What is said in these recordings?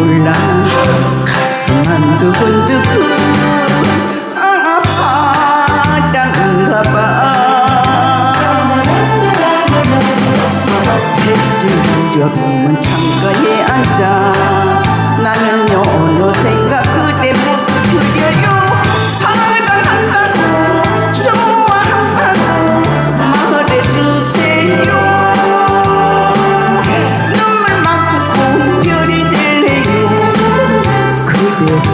몰라 가슴만 두근두근 아 사랑인가 봐 햇질 두려움은 참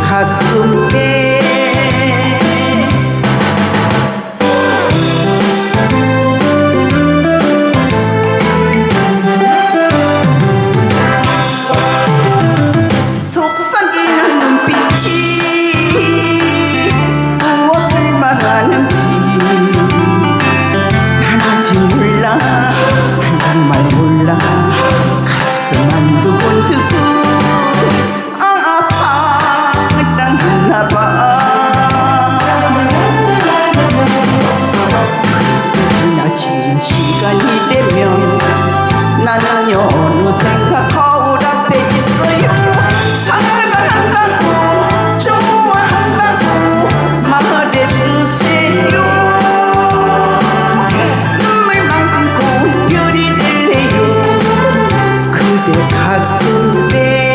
হাসুতে teu caso bem.